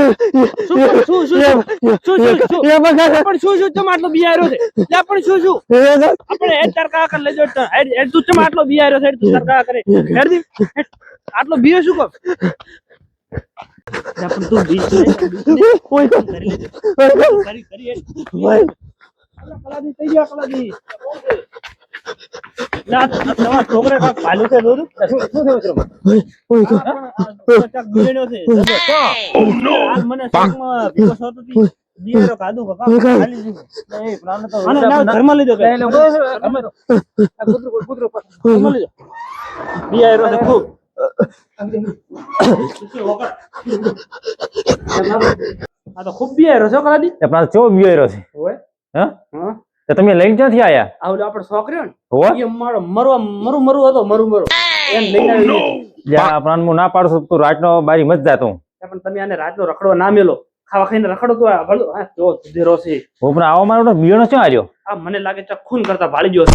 શું શું શું શું શું શું શું પણ શું શું? ચમ આટલો બિયારો છે? લે પણ શું શું? આપણે હેડ તાર કાકા લેજો હેડ હેડ- તું ચમ આટલો બિયારો છે? હેડ તું તાર કરે. હેડ આટલો બિયો શું કર પણ તું બી કરી કરી કરી હેડ. કલાદી થઈ ગયા કલાદી. આ તો. ખૂબ. આ તો ખૂબ બિયારો છે હો કલાદી. આપણા ચો બિયારો છે હા હા. તો તમે લઈને ક્યાંથી આયા? આ ઓલો આપણો છોકરો ને? હોવે. એ મારો મરવા મરું મરું હતો મરું મરું. એમ લઈને આવી જ્યાં આપણા હું ના પાડું છું તું રાતનો બારી મત જાતો પણ તમે આને રાતનો રખડો ના મેલો. ખાવા ખાઈને રખડો તો આ ભલું હા જો ધીરો છે. હું પણ આવો મારો બિયાણો ક્યાં આવ્યો આ મને લાગે છે ખૂન કરતા ભાળી ગયો છે.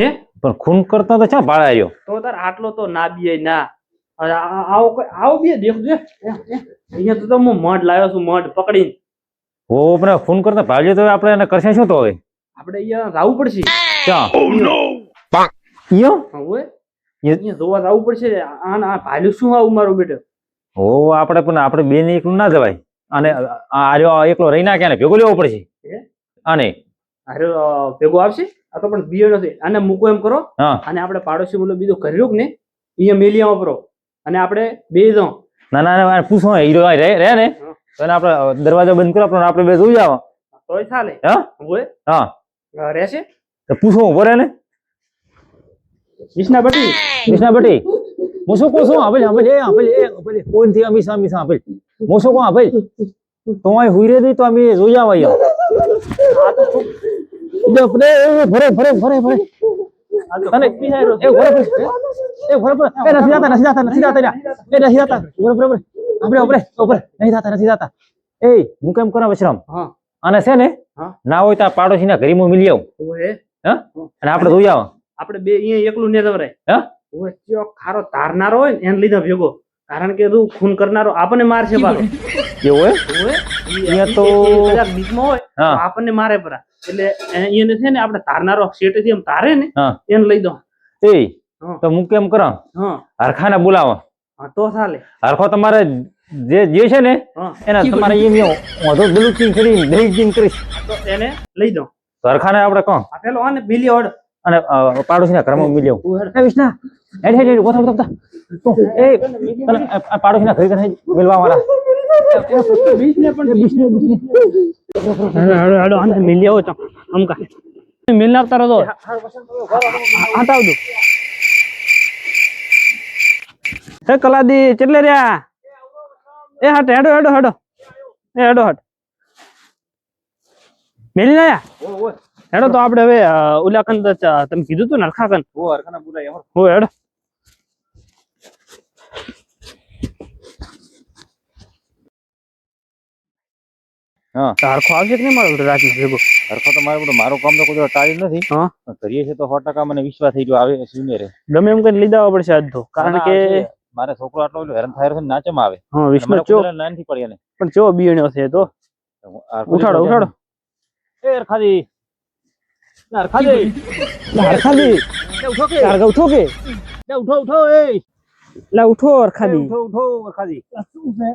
હે? પણ ખૂન કરતા તો ક્યાં ભાડા આવ્યો તો તાર આટલો તો ના બીએ ના. આવો કોઈ આવો બીએ દેખ દે અહીંયા તો તો હું મઢ લાવ્યો છું મઢ પકડીને. હો પણ ખૂન કરતા ભાગ્યો તો આપણે એને કરશે શું તો હવે? આપણે અહીંયા રાવું પડશે. ક્યાં? ઈયો? હવે અહીંયા? જોવા જવું પડશે. આ આ ભાલ્યું શું આવું મારું બેટો? હો આપણે પણ આપણે બેન એકલું ના જવાય. અને આ આર્યો એકલો રહી ના ક્યાં ભેગો લેવો પડશે? અને આર્યો ભેગો આવશે? આ તો પણ બિયર નથી. આને મૂકો એમ કરો. હા. અને આપણે પાડોશી બોલો બીજો કરી કે ને અહીંયા મેલિયા વાપરો. અને આપણે બે જણ. ના ના ના પૂછો હીરો રે રહે રહે ને. તો આપણે દરવાજો બંધ કરો આપણે આપણે બે જોઈ જાવ તોય ચાલે. હા? હા. રહેશે તો પૂછો ઊભો રહે ને. વિષ્ણા બટી કૃષ્ણા બટી હું શું કહું છું? આપણે આપણે એ આપણે એ આપણે કોઈ નથી અમી સામી સા આપણે હું શું કહું આપણે તો અહીં હુઈ રહી તો અમે જોઈ આવા આ તો ખૂબ જો ભરે એ બિહારો એ એ નથી જાતા નથી જાતા નથી જાતા એ નથી જાતા. આપણે ઉપર નથી જાતા. એ હું કેમ કરા વશરામ? હા. આને છે ને. ના હોય તો આ પાડોશીના ઘરમાં મિલી આવું. હોય હા? અને આપણે જોઈ આવો. આપણે બે અહીંયા એકલું ને જવરાય. હા? હોય ખારો તારનારો હોય ને એને લીધા ભેગો. કારણ કે તું ખૂન કરનારો આપણને મારશે પાછો એવું હોય? હોય અહીંયા તો- બીકમાં હોય હા. આપણને મારે પરા. એટલે અહીંયા એને છે ને આપણે તારનારો શેઠેથી એમ તારે ને એને લઈ દો. એ હા. તો હું કેમ કરા. હરખા હરખાને બોલાવો. હા તો ચાલે. હરખો તમારે જે જે છે ને એના તમારે એમ વાંધો બ્લુચિંગ કરી દહીચિંગ કરીશ તો એને લઈ દો સરખાને આપણે કહો આપેલો પેલો આને મિલી ઓડ અને પાડોશીના ઘરમાં મિલી આવું એ વિષ્ણા હેડ હેડ હેડ ગોથા ગોથા એ પાડોશીના ઘરે કને મિલવા વાળા હેડો હેડો મિલી આવો અમકા આવજો કલાદી કેટલે રહ્યા? એ હટ હેડો હેડો હેડો. એ હેડો હટ. મેલી આયા? હેડો તો આપણે હવે ઉલાકંદ તમે કીધું તું હરખાને બોલાય હો હેડો. હા. તારખો આવશે કે નહીં મારો રાતનો ભેગો? હરખો તો મારે બધું મારું કામ તો કોઈ ટાળ્યું નથી. કરીએ છીએ તો સો ટકા મને વિશ્વાસ થઈ ગયો આવે સીને ગમે એમ કરીને લીધા પડશે આજ તો. કારણ કે મારે છોકરો આટલો એટલો હેરાન થાય છે ને નાચમ આવે હા વિષ્ણુ ચો નાનથી પડી એને. પણ ચો બીણ્યો છે તો? ઉઠાડો ઉઠાડો એ હરખાજી. ના, નાર હરખાદી ઉઠો કે. નાર ઉઠો કે. એ ઉઠો ઉઠો એ. લા ઉઠો હરખાદી ઉઠો ઉઠો હરખાજી. શું છે?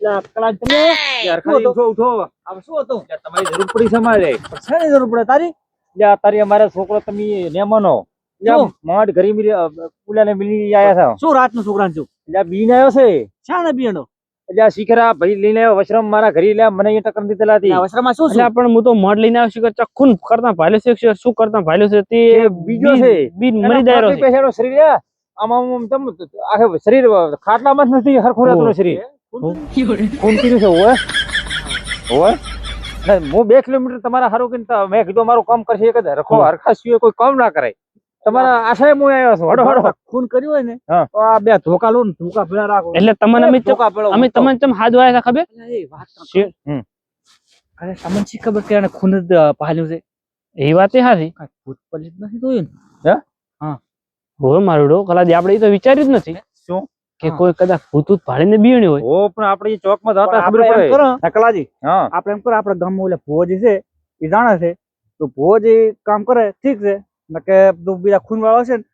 લા તમે. ઉઠો ઉઠો. આમ શું હતું? તમારી જરૂર પડી છે અમારે. શેની જરૂર પડે તારી? તારી અમારે છોકરો તમે ને. માનો શું? ઘરી મિલી પુલાને મિલી આયા થા. શું રાતનો છોકરાને છું એટલે બીન આવ્યો છે. શાણે બીનો એટલે આ શીખરા ભાઈ લઈને આવ્યો વશ્રમ મારા ઘરે લે મને અહીંયા ટક્કર દીધેલા હતી વસ્ત્રમાં શું છે? પણ હું તો મઢ લઈને આવ્યો છું કે કરતા ભાલ્યો છે શું કરતા ભાલ્યો છે? તે બીજો છે. બીન મરી દાયરો છે. પેશાનો શરીર આમાં આમ તમ આખે શરીર ખાટલામાં જ નથી હરખું રાતનું શરીર. કોણ પીનું છે ઓય ઓય હું બે કિલોમીટર તમારા હારું કે મેં કીધું મારું કામ કરશે એક જ હરખો હરખા સિવાય કોઈ કામ ના કરાય. તમારા આશાએ હું આવ્યો છું. હડો હડો. ખૂન કર્યું હોય ને તો આ બે ધોકા લો ને ધોકા ભેળા રાખો. એટલે તમને અમે ધોકા પેલો અમે તમને ચમ હાથ વાયા હતા ખબર? એ વાત હમ. અરે તમને શી ખબર કે આને ખૂન જ પાલ્યું છે? એ વાત એ હાથી ભૂત પલિત નથી જોયું ને? હોય મારુડો કલાદી આપણે એ તો વિચાર્યું જ નથી. શું? કે કોઈ કદાચ ભૂતૂત ભાળીને બીણી હોય. ઓ પણ આપણે એ ચોકમાં જતા ખબર એમ પડે. કરો નકલાજી આપણે એમ કરો આપણા ગામમાં ઓલે ભોજ છે એ જાણે છે તો ભુવાજી કામ કરે ઠીક છે. ને કે બધું બીજા ખૂન વાળો છે ને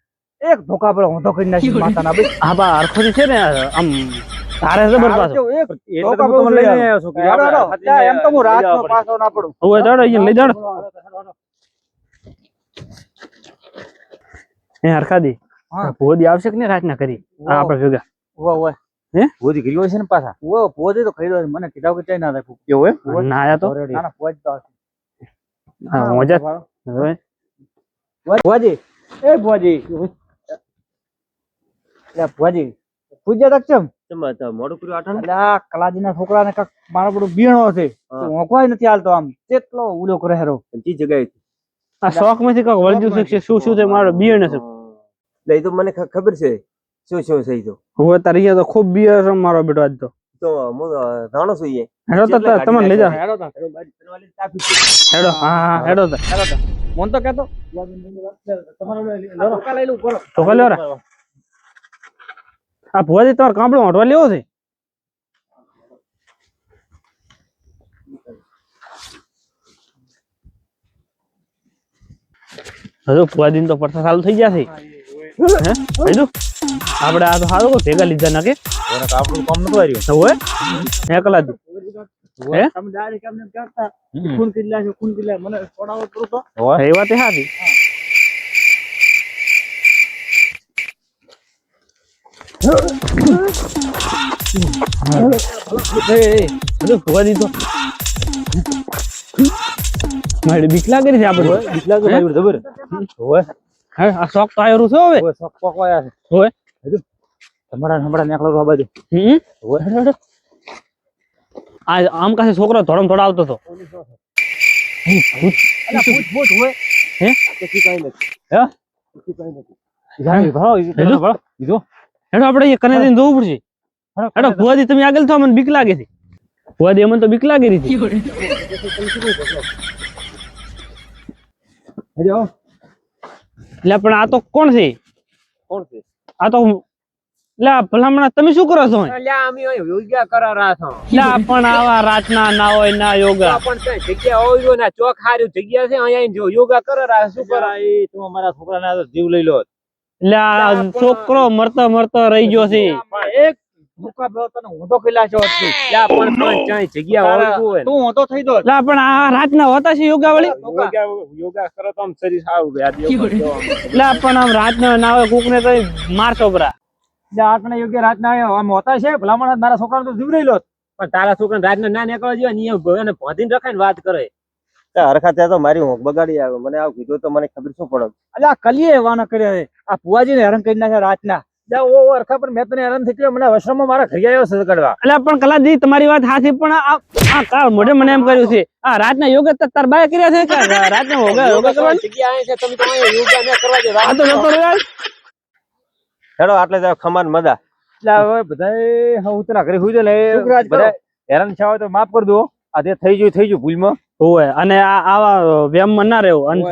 એક ધોકા પર હોંધો કરી નાખી માતાના ભાઈ હા બા હરખોથી છે ને આમ તારે જબર પાછો એક ધોકા પર લઈને લઈ આવ્યો છું કે ત્યાં એમ તો હું રાતનો પાછો ના પડું. હવે દાડો અહીંયા લઈ દાડો એ હરખાદી હા. ભોદી આવશે કે નહીં રાતના કરી? આપણે ભેગા. ઉવા હે? ગોદી કર્યો છે ને પાછા? ઓ ભુવાજી તો ખરીદો મને કીધા કે ના રાખું એવું હે ના આયા તો? ના ના ભુવાજી તો. મજા. હવે? ભુવાજી. એ ભુવાજી. ભુવાજી પૂજ્યા તક ચમ? મોડું કર્યું આઠા એટલે મારો બધો બીણો છે. હોંકવાય નથી હાલતો આમ. કેટલો ઉલો કરે હેરો જી જગ્યાએ આ શોખમાંથી કાંઈક છે શું શું છે મારો બીણ છે? એટલે એ તો મને ખબર છે. શું શું છે તો. હું તારે તો ખૂબ બિયર મારો બેટો આજ તો. તો છું ઈ. હેડો તો તમને લઈ જાઓ. હેડો તા. હેડો હા હા હેડો તો. હેડો તો. મન તો કહેતો ધોકા લઈ લઉં કરો તો કાલે રે? આ ભુવાજી તમારે કાંપડો હટવા લેવો છે? હજુ ભુવાજી તો પડતા ચાલુ થઈ ગયા છે. હે? કીધું આપણે આ તો સારું કહું ભેગા લીધા ના કે? આપણું કામ નતું આવ્યું. તો હોય? એકલા જ હે? તમે ડાયરેક્ટ એમને એમ કહેતા ખૂન કિલ્લા છે ખૂન કિલ્લા મને છોડાવો કરો તો. એ વાત એ સાચી. એ, એ, હજુ ભુવાજી તો મારી બીક લાગે છે આપણે બીક લાગે હે? ભાઈ જબર હોય હે આ શોખ તો આવ્યો છે હવે. હોય શોખ પકવાયા છે. હોય તમારા હમણાં નીકળો આ બાજુ. હમ? આ આમ કાશે છોકરો થોડો થોડો આવતો હતો. હે, ભૂત. પૂછ પૂછ હોય હે? જાણી ભાવ ઈ હેલો? ભાવ કીધું હેડો આપણે અહીંયા કને જઈને જોવું પડશે. હેડો ભુવાજી તમે આગળ થો મને બીક લાગે છે. ભુવાજી અમને તો બીક લાગી રહી છે. એટલે પણ આ તો કોણ છે? કોણ છે? આ તો લા ભલામણા તમે શું કરો છો અહીં? અલ્યા અમે યોગ્ય કરા રહ્યા છો. એટલે પણ આવા રાતના ના હોય ના યોગા. પણ ત્યાં જગ્યા હોય જોઈએ ને ચોક હારી જગ્યા છે અહીંયા જો યોગા કરો રહ્યા શું કરા એ તમે અમારા છોકરાના જીવ લઈ લો. લા છોકરો મરતો મરતો રહી ગયો છે. એક ભૂકા ભેળો તને ઊંધો કિલ્લા છો અલ્યા પણ પણ જગ્યા હોવી જોઈએ તું ઊંધો થઈ દો લા પણ આ રાતના હોતા છે યોગા વળી યોગા યોગા કરો તો આમ શરીર સારું રહે. આ પણ આમ રાતના ના હોય કોકને તો મારશો બરા એટલે આટલા યોગ્ય રાતના આમ હોતા છે ભલામણ મારા છોકરાને તો જીવરી લઈ લો પણ તારા છોકરાને રાતના ના નીકળવા જોઈએ ને અહીંયા એને રખે ને વાત કરે. હરખા ત્યાં તો મારી ઊંઘ બગાડી આવ્યો મને આવું કીધું તો મને ખબર શું પડે. અલ્યા આ કલીએ વાના કર્યા આ ફુવાજીને હેરાન કરી નાખ્યા રાતના. જા ઓ અરખા પણ મેં તને હેરાન થઈ મને આશ્રમમાં મારા ઘરે આવ્યો છે સગડવા એટલે પણ કલાજી તમારી વાત સાચી પણ આ આ કાળ મોઢે મને એમ કર્યું છે. આ રાતના યોગ તાર બાય કર્યા છે કે રાતના યોગા યોગા કરવાની જગ્યા અહીં છે તમે તો અહીંયા યોગા કરવા દે આ તો જતો રહ્યો હેડો આટલે જાવ ખમાન મજા એટલે હવે બધાય હવે ઉતરા ઘરે હુઈ બધા હેરાન થયા હોય તો માફ કરી દો. આ જે થઈ ગયું થઈ ગયું ભૂલમાં. હોય અને આ આવા વ્યમ ના રહેવું અને